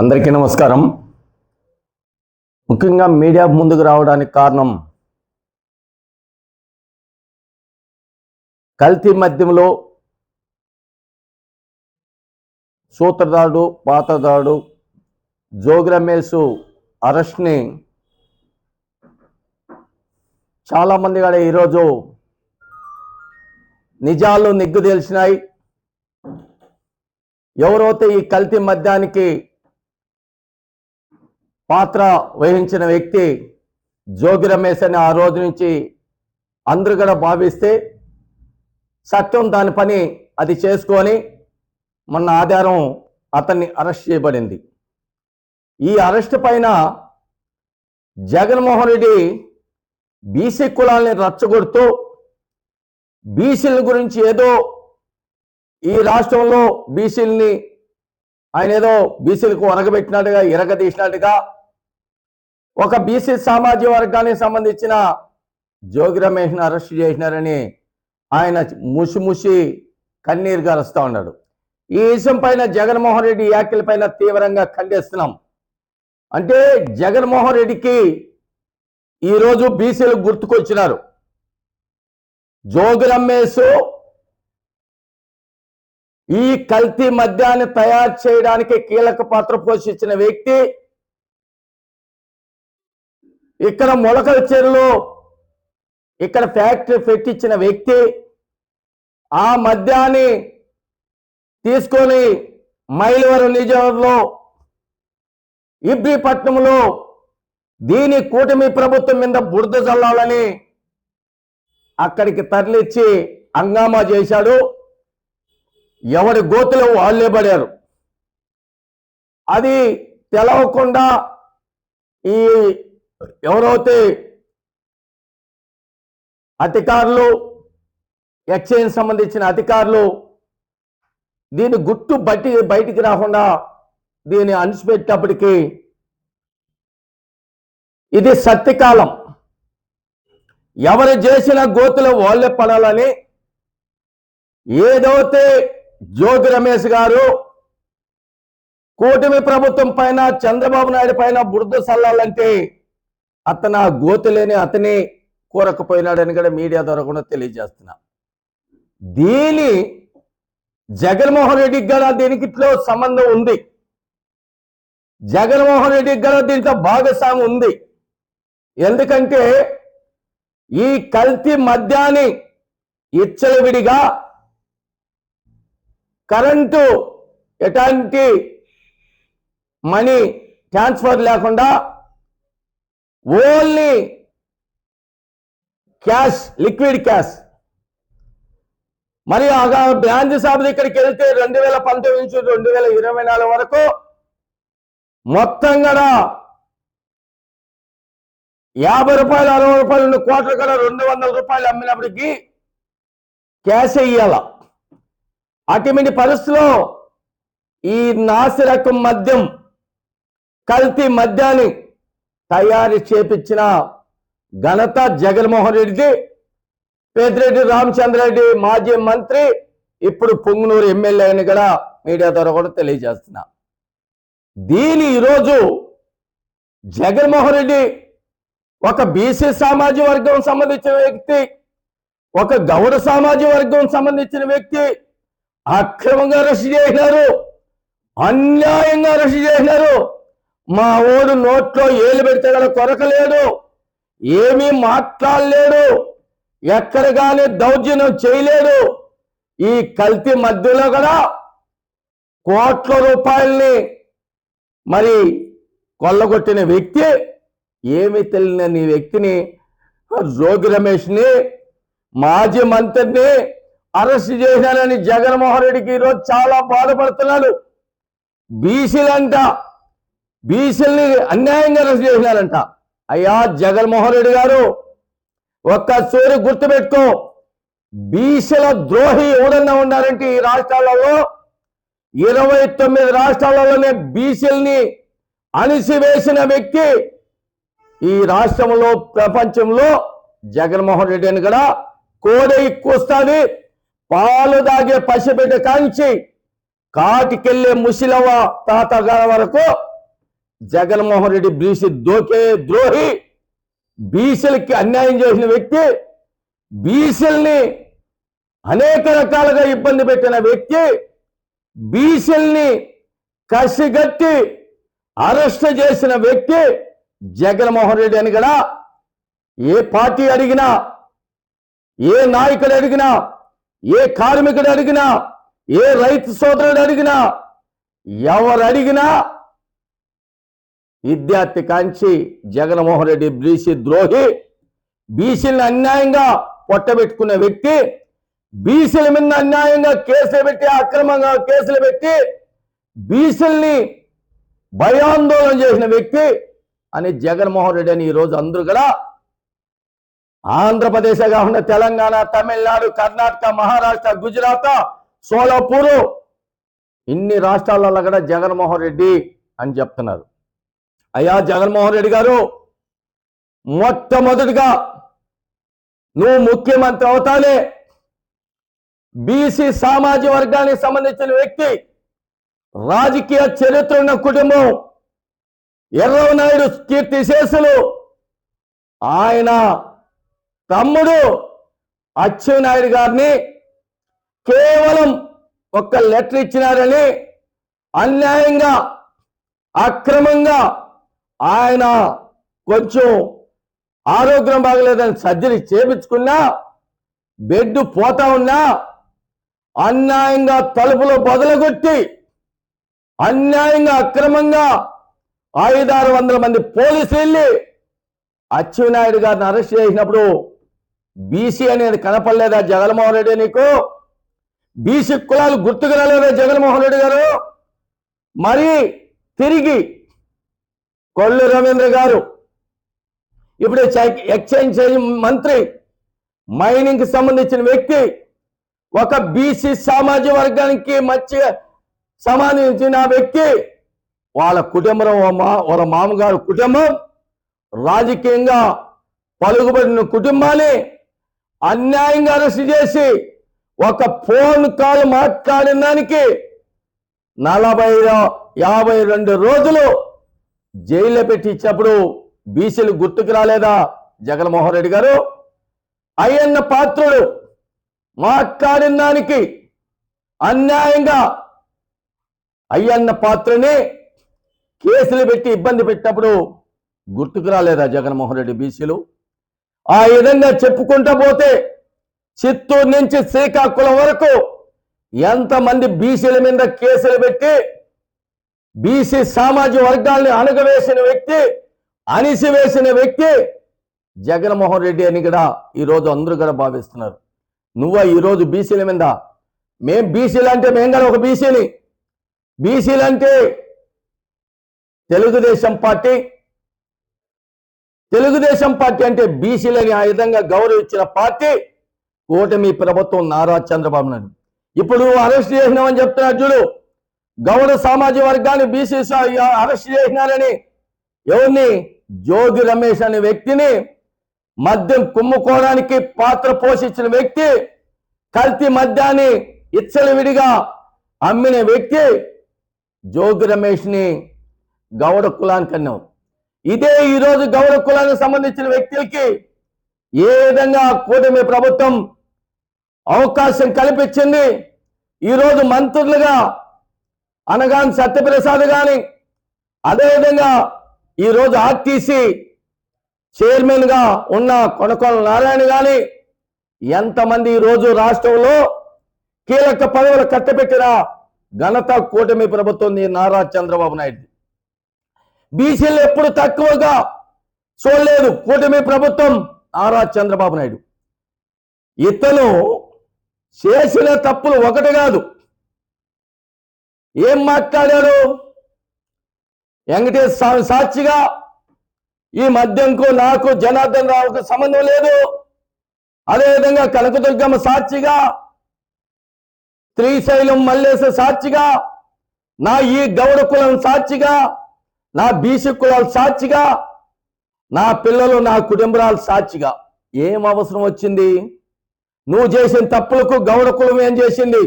అందరికీ నమస్కారం. ముఖ్యంగా మీడియా ముందుకు రావడానికి కారణం కల్తీ మద్యంలో సూత్రధారుడు పాతదారుడు జోగి అరెస్ట్ని చాలామంది కూడా ఈరోజు నిజాలు నిగ్గు తెలిసినాయి ఎవరైతే ఈ కల్తీ మద్యానికి పాత్ర వహించిన వ్యక్తి జోగి రమేష్ అని ఆ రోజు నుంచి అందరూ కూడా భావిస్తే సత్యం దాని పని అది చేసుకొని మొన్న ఆధారం అతన్ని అరెస్ట్ చేయబడింది. ఈ అరెస్ట్ పైన జగన్మోహన్ రెడ్డి బీసీ కులాల్ని రచ్చగొడుతూ బీసీల గురించి ఏదో ఈ రాష్ట్రంలో బీసీలని ఆయన ఏదో బీసీలకు ఒరగబెట్టినట్టుగా ఇరగదీసినట్టుగా ఒక బీసీ సామాజిక వర్గానికి సంబంధించిన జోగి రమేష్ని అరెస్ట్ చేసినారని ఆయన ముసిముసి కన్నీరు గరుస్తూ ఉన్నాడు. ఈ విషయం పైన జగన్మోహన్ రెడ్డి వ్యాఖ్యల పైన తీవ్రంగా ఖండిస్తున్నాం. అంటే జగన్మోహన్ రెడ్డికి ఈరోజు బీసీలు గుర్తుకొచ్చినారు. జోగి రమేష్ ఈ కల్తీ మద్యాన్ని తయారు చేయడానికి కీలక పాత్ర పోషించిన వ్యక్తి ఇక్కడ మొలకల చెరులో ఇక్కడ ఫ్యాక్టరీ పెట్టించిన వ్యక్తి ఆ మద్యాన్ని తీసుకొని మైలవరం నిజంలో ఇబ్రిపట్నంలో దీని కూటమి ప్రభుత్వం మీద బురద చల్లాలని అక్కడికి తరలిచ్చి హంగామా చేశాడు. ఎవరి గోతులో వాళ్ళే పడారు. అది తెలవకుండా ఈ ఎవరైతే అధికారులు ఎక్స్చేంజ్ సంబంధించిన అధికారులు దీని గుట్టు బట్టి బయటికి రాకుండా దీన్ని అణిచిపెట్టేటప్పటికీ ఇది సత్యకాలం. ఎవరు చేసిన గోతులు వాళ్ళే పడాలని ఏదైతే జ్యోతి రమేష్ గారు కూటమి ప్రభుత్వం పైన చంద్రబాబు నాయుడు పైన బురద చల్లాలంటే అతను ఆ గోతులేని అతని కోరకపోయినాడని కూడా మీడియా ద్వారా కూడా తెలియజేస్తున్నా. దీని జగన్మోహన్ రెడ్డికి కూడా దీనికిట్లో సంబంధం ఉంది? జగన్మోహన్ రెడ్డికి కూడా దీంట్లో భాగస్వామి ఉంది. ఎందుకంటే ఈ కల్తీ మద్యాన్ని ఇచ్చలవిడిగా కరెంటు ఎటువంటి మనీ ట్రాన్స్ఫర్ లేకుండా ఓన్లీ క్యాష్ లిక్విడ్ క్యాష్. మరి ఆ బ్రాంచ్ షాప్ దగ్గరికి వెళ్తే రెండు వేల పంతొమ్మిది నుంచి రెండు వేల ఇరవై నాలుగు వరకు మొత్తం కూడా యాభై రూపాయలు అరవై రూపాయలు రెండు కోట్ల కూడా రెండు వందల రూపాయలు అమ్మినప్పటికీ క్యాష్ ఇయ్యాల. అటువంటి పరిస్థితిలో ఈ నాసిరకం మద్యం కల్తీ మద్యాన్ని తయారు చేపించిన ఘనత జగన్మోహన్ రెడ్డిది. పేదిరెడ్డి రామచంద్రరెడ్డి మాజీ మంత్రి ఇప్పుడు పొంగునూరు ఎమ్మెల్యే అని కూడా మీడియా ద్వారా కూడా తెలియజేస్తున్నా. దీని ఈరోజు జగన్మోహన్ రెడ్డి ఒక బీసీ సామాజిక వర్గం సంబంధించిన వ్యక్తి ఒక గౌడ సామాజిక వర్గం సంబంధించిన వ్యక్తి అక్రమంగా అరెస్ట్ చేసినారు అన్యాయంగా అరెస్ట్ చేసినారు. మా ఓడు నోట్లో ఏలు పెడితే కూడా కొరకలేడు ఏమీ మాట్లాడలేడు. ఎక్కడగానే దౌర్జన్యం చేయలేడు. ఈ కల్తీ మధ్యలో కూడా కోట్ల రూపాయల్ని మరి కొల్లగొట్టిన వ్యక్తి ఏమి తెలియని వ్యక్తిని జోగి రమేష్ని మాజీ మంత్రిని అరెస్ట్ చేశానని జగన్మోహన్ రెడ్డికి ఈరోజు చాలా బాధపడుతున్నాడు. బీసీలంట బీసీల్ని అన్యాయంగా అరెస్ట్ చేసినారంట అయ్యా జగన్మోహన్ రెడ్డి గారు ఒక్కసారి గుర్తుపెట్టుకో. బీసీల ద్రోహి ఎవడన్నా ఉన్నారంటే ఈ రాష్ట్రాలలో? ఇరవై తొమ్మిది రాష్ట్రాలలోనే బీసీల్ని అణిసివేసిన వ్యక్తి ఈ రాష్ట్రంలో ప్రపంచంలో జగన్మోహన్ రెడ్డి అని కూడా కోడె ఎక్కువస్తుంది పాలు దాగే పసిబిడ్డ కాంచి కాటికెళ్ళే ముసిలవ తాతగారి వరకు జగన్మోహన్ రెడ్డి బీసీ దోకే ద్రోహి. బీసీలకి అన్యాయం చేసిన వ్యక్తి బీసీల్ని అనేక రకాలుగా ఇబ్బంది పెట్టిన వ్యక్తి బీసీల్ని కసిగట్టి అరెస్ట్ చేసిన వ్యక్తి జగన్మోహన్ రెడ్డి అని కూడా ఏ పార్టీ అడిగినా ఏ నాయకుడు అడిగినా ఏ కార్మికుడు అడిగినా ఏ రైతు సోదరుడు అడిగినా ఎవరు అడిగినా విద్యార్థి కాంచి జగన్మోహన్ రెడ్డి బీసీ ద్రోహి బీసీలను అన్యాయంగా పొట్టబెట్టుకునే వ్యక్తి బీసీల మీద అన్యాయంగా కేసులు పెట్టి అక్రమంగా కేసులు పెట్టి బీసీల్ని భయాందోళన చేసిన వ్యక్తి అని జగన్మోహన్ రెడ్డి అని ఈరోజు అందరూ కూడా ఆంధ్రప్రదేశ్ కాకుండా తెలంగాణ తమిళనాడు కర్ణాటక మహారాష్ట్ర గుజరాత్ సోలాపూర్ ఇన్ని రాష్ట్రాలలో కూడా జగన్మోహన్ రెడ్డి అని చెప్తున్నారు. అయ్యా జగన్మోహన్ రెడ్డి గారు మొట్టమొదటిగా నువ్వు ముఖ్యమంత్రి అవుతానే బీసీ సామాజిక వర్గానికి సంబంధించిన వ్యక్తి రాజకీయ చరిత్ర ఉన్న కుటుంబం ఎర్రవనాయుడు కీర్తి శేషులు ఆయన తమ్ముడు అచ్చెన్నాయుడు గారిని కేవలం ఒక్క లెటర్ ఇచ్చినారని అన్యాయంగా అక్రమంగా ఆయన కొంచెం ఆరోగ్యం బాగలేదని సర్జరీ చేపించుకున్నా బెడ్ పోతా ఉన్నా అన్యాయంగా తలుపులు బదులగొట్టి అన్యాయంగా అక్రమంగా ఐదారు వందల మంది పోలీసులు వెళ్ళి అచ్చెన్నాయుడు గారిని అరెస్ట్ చేసినప్పుడు బీసీ అనేది కనపడలేదా జగన్మోహన్ రెడ్డి నీకు? బీసీ కులాలు గుర్తుకు రాలేదా జగన్మోహన్ రెడ్డి గారు? మరి తిరిగి కొల్లు రవీంద్ర గారు. ఇప్పుడు ఎక్స్చేంజ్ మంత్రి మైనింగ్కి సంబంధించిన వ్యక్తి ఒక బీసీ సామాజిక వర్గానికి మధ్య సంబంధించిన వ్యక్తి వాళ్ళ కుటుంబం వాళ్ళ మా- మామగారు కుటుంబం రాజకీయంగా పలుకుబడిన కుటుంబాన్ని అన్యాయంగా అరెస్ట్ చేసి ఒక ఫోన్ కాల్ మాట్లాడిన దానికి నలభై యాభై రెండు రోజులు జైల్లో పెట్టి ఇచ్చినప్పుడు బీసీలు గుర్తుకు రాలేదా? జగన్మోహన్ రెడ్డి గారు? అయ్యన్న పాత్రుడు మాట్లాడిన దానికి అన్యాయంగా అయ్యన్న పాత్రని కేసులు పెట్టి ఇబ్బంది పెట్టినప్పుడు గుర్తుకు రాలేదా జగన్మోహన్ రెడ్డి బీసీలు? ఆ విధంగా చెప్పుకుంటా పోతే చిత్తూరు నుంచి శ్రీకాకుళం వరకు ఎంతమంది బీసీల మీద కేసులు పెట్టి బీసీ సామాజిక వర్గాల్ని అణగవేసిన వ్యక్తి అణిసివేసిన వ్యక్తి జగన్మోహన్ రెడ్డి అని కూడా ఈరోజు అందరూ కూడా భావిస్తున్నారు. నువ్వా ఈరోజు బీసీల మీద? మేం బీసీలు అంటే మేం కూడా ఒక బీసీని. బీసీలు అంటే తెలుగుదేశం పార్టీ. తెలుగుదేశం పార్టీ అంటే బీసీలని ఆ విధంగా గౌరవించిన పార్టీ కూటమి ప్రభుత్వం నారా చంద్రబాబు నాయుడు. ఇప్పుడు అరెస్ట్ చేసినామని చెప్తున్నాడు చూడు. గౌడ సామాజిక వర్గాన్ని బీసీ అరెస్ట్ చేసినారని ఎవరిని? జోగి రమేష్ అనే వ్యక్తిని మద్యం కుమ్ముకోవడానికి పాత్ర పోషించిన వ్యక్తి కల్తీ మద్యాన్ని ఇచ్చలవిడిగా అమ్మిన వ్యక్తి జోగి రమేష్ని గౌడ కులానికి అన్నాం. ఇదే ఈరోజు గౌడ కులానికి సంబంధించిన వ్యక్తులకి ఏ విధంగా కూటమి ప్రభుత్వం అవకాశం కల్పించింది? ఈరోజు మంత్రులుగా అనగాని సత్యప్రసాద్ గాని అదేవిధంగా ఈరోజు ఆర్టీసీ చైర్మన్గా ఉన్న కొనకొల నారాయణ గాని ఎంతమంది ఈరోజు రాష్ట్రంలో కీలక పదవులు కట్టబెట్టిన ఘనత కూటమి ప్రభుత్వం నారా చంద్రబాబు నాయుడు. బీసీలు ఎప్పుడు తక్కువగా చూడలేదు కూటమి ప్రభుత్వం నారా చంద్రబాబు నాయుడు. ఇతను చేసిన తప్పులు ఒకటి కాదు. ఏం మాట్లాడాడు వెంకటేశ్వర స్వామి సాక్షిగా ఈ మద్యంకు నాకు జనార్దన్ రావుకు సంబంధం లేదు. అదేవిధంగా కనకదుర్గమ్మ సాక్షిగా శ్రీశైలం మల్లేశ సాక్షిగా నా ఈ గౌడ కులం సాక్షిగా నా బీసీ కులాల సాక్షిగా నా పిల్లలు నా కుటుంబరాలు సాక్షిగా. ఏం అవసరం వచ్చింది? నువ్వు చేసిన తప్పులకు గౌడ కులం ఏం చేసింది?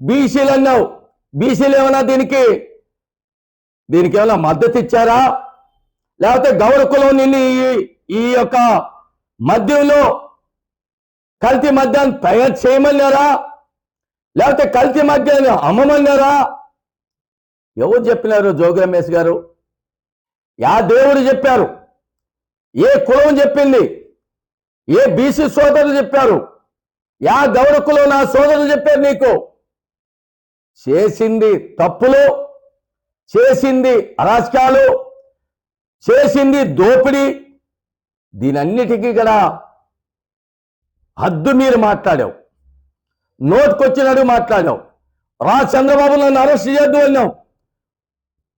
బీసీలు అన్నావు బీసీలు ఏమన్నా దీనికి దీనికి ఏమైనా మద్దతు ఇచ్చారా? లేకపోతే గౌరకులం నిన్ను ఈ- ఈ యొక్క మద్యంలో కల్తీ మద్యాన్ని తయారు చేయమన్నారా? లేకపోతే కల్తీ మద్యాన్ని అమ్మమన్నారా? ఎవరు చెప్పినారు జోగి రమేష్ గారు? యా దేవుడు చెప్పారు. ఏ కులం చెప్పింది? ఏ బీసీ సోదరులు చెప్పారు? యా గౌడ కులం నా సోదరులు చెప్పారు నీకు. చేసింది తప్పులు చేసింది అరాచకాలు చేసింది దోపిడీ దీనన్నిటికీ కూడా హద్దు మీరు మాట్లాడావు. నోటుకొచ్చినట్టు మాట్లాడావు రా చంద్రబాబు నన్ను అరెస్ట్ చేయొద్దు అన్నావు.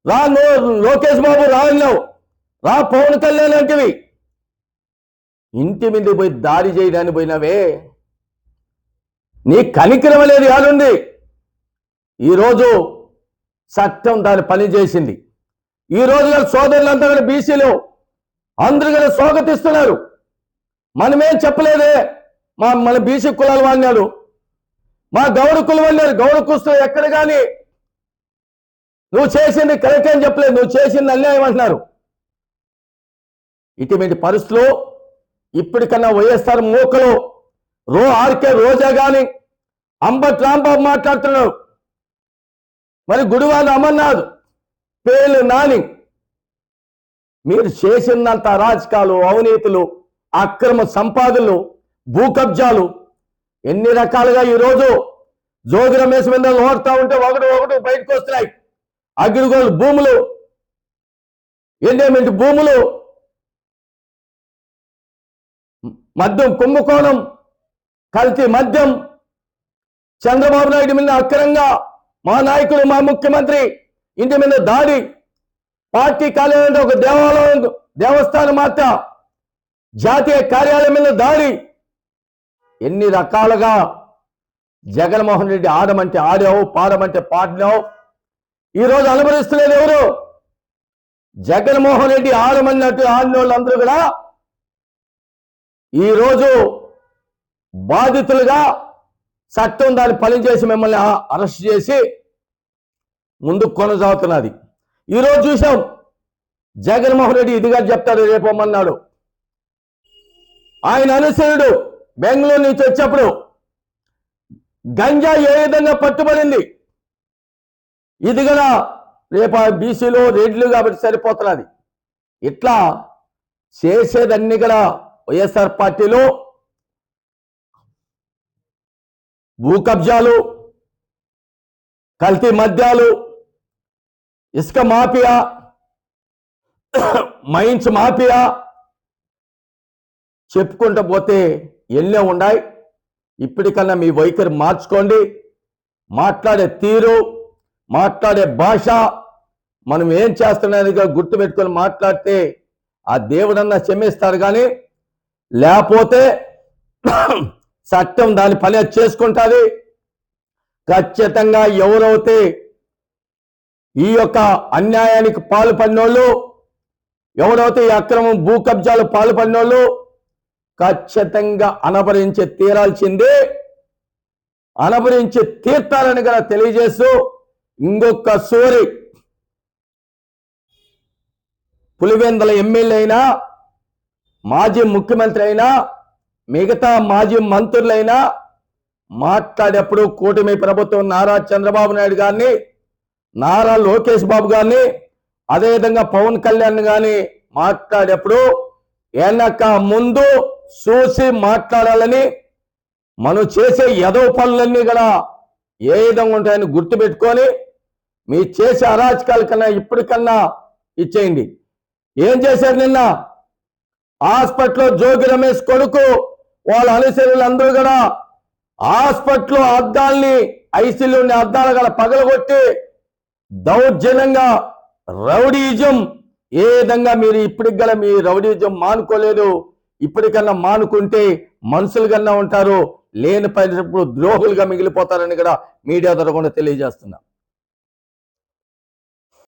రా నో లోకేష్ బాబు రా అన్నావు. రా పవన్ కళ్యాణ్ లాంటివి. ఇంటి మీద పోయి దాడి చేయడానికి పోయినవే. నీ కనికరం అనేది యాడుంది ఈరోజు చట్టం దాని పని చేసింది. ఈ రోజు గల సోదరులంతా కూడా బీసీలు అందరూ కూడా స్వాగతిస్తున్నారు. మనమేం చెప్పలేదే మా మన బీసీ కులాలు వాడినాడు మా గౌడ కులం అన్నారు గౌడ కుస్తులు ఎక్కడ కానీ నువ్వు చేసింది కరెక్ట్ అని చెప్పలేదు నువ్వు చేసింది అన్యాయం అంటున్నారు. ఇటువంటి పరిస్థితులు ఇప్పటికన్నా వైఎస్ఆర్ మూకలు రో ఆర్కే రోజా గాని అంబట్ రాంబాబు మాట్లాడుతున్నారు. మరి గుడివాడ అమర్నాథ్ పేలు నాని. మీరు చేసినంత అరాచకాలు అవినీతులు అక్రమ సంపాదనలు భూ కబ్జాలు ఎన్ని రకాలుగా ఈరోజు జోగి రమేష్ మీద ఓడుతా ఉంటే ఒకటి ఒకటి బయటకు వస్తున్నాయి. అగ్రిగోల్డ్ భూములు ఎండేమెంట్ భూములు మద్యం కుంభకోణం కల్తీ మద్యం చంద్రబాబు నాయుడు మీద అక్రంగా మా నాయకుడు మా ముఖ్యమంత్రి ఇంటి మీద దాడి పార్టీ కార్యాలయం ఒక దేవాలయం దేవస్థానం మాత్ర జాతీయ కార్యాలయం మీద దాడి. ఎన్ని రకాలుగా జగన్మోహన్ రెడ్డి ఆడమంటే ఆడావు పాడమంటే పాడినావు. ఈరోజు అనుభవిస్తున్నారు ఎవరు? జగన్మోహన్ రెడ్డి ఆడమన్నట్టు ఆడిన వాళ్ళందరూ కూడా ఈరోజు బాధితులుగా చట్టం దాన్ని పనిచేసి మిమ్మల్ని అరెస్ట్ చేసి ముందుకు కొనసాగుతున్నది. ఈరోజు చూసాం జగన్మోహన్ రెడ్డి ఇదిగా చెప్తాడు రేపమ్మన్నాడు ఆయన అనుసరుడు బెంగళూరు నుంచి వచ్చేప్పుడు గంజా ఏ విధంగా పట్టుబడింది? ఇది కూడా రేపు బీసీలో రెడ్లు కాబట్టి సరిపోతున్నది. ఇట్లా చేసేదన్నీ కూడా వైఎస్ఆర్ పార్టీలో భూ కబ్జాలు కల్తీ మద్యాలు ఇసుక మాఫియా మైన్స్ మాఫియా చెప్పుకుంటూ పోతే ఎన్నో ఉన్నాయి. ఇప్పటికన్నా మీ వైఖరి మార్చుకోండి. మాట్లాడే తీరు మాట్లాడే భాష మనం ఏం చేస్తున్నదిగా గుర్తుపెట్టుకొని మాట్లాడితే ఆ దేవుడన్నా క్షమిస్తాడు కానీ లేకపోతే చట్టం దాని పని చేసుకుంటుంది. ఖచ్చితంగా ఎవరైతే ఈ యొక్క అన్యాయానికి పాల్పడినోళ్ళు ఎవరైతే ఈ అక్రమం భూ కబ్జాలు పాల్పడినోళ్ళు ఖచ్చితంగా అనబరించి తీరాల్సిందే అనబరించి తీర్తారని కూడా తెలియజేస్తూ ఇంకొక సూరి పులివెందల ఎమ్మెల్యే అయినా మాజీ ముఖ్యమంత్రి అయినా మిగతా మాజీ మంత్రులైనా మాట్లాడేప్పుడు కూటమి ప్రభుత్వం నారా చంద్రబాబు నాయుడు గారిని నారా లోకేష్ బాబు గారిని అదేవిధంగా పవన్ కళ్యాణ్ గాని మాట్లాడేప్పుడు వెనక ముందు చూసి మాట్లాడాలని మనం చేసే ఎదవ పనులన్నీ కూడా ఏ విధంగా ఉంటాయని గుర్తుపెట్టుకొని మీ చేసే అరాచకాల కన్నా ఇప్పటికన్నా ఇచ్చేయండి. ఏం చేశారు నిన్న? హాస్పిటల్లో జోగి రమేష్ కొడుకు వాళ్ళ అనుసరులందరూ కూడా హాస్పిటల్లో అద్దాల్ని ఐసీయూని అద్దాలు కూడా పగలగొట్టి దౌర్జన్యంగా రౌడీజం ఏ విధంగా మీరు ఇప్పటికి గల మీ రౌడీజం మానుకోలేదు? ఇప్పటికన్నా మానుకుంటే మనుషులు కన్నా ఉంటారు లేని పరిస్థితులు ద్రోహులుగా మిగిలిపోతారని కూడా మీడియా ద్వారా కూడా తెలియజేస్తున్నా.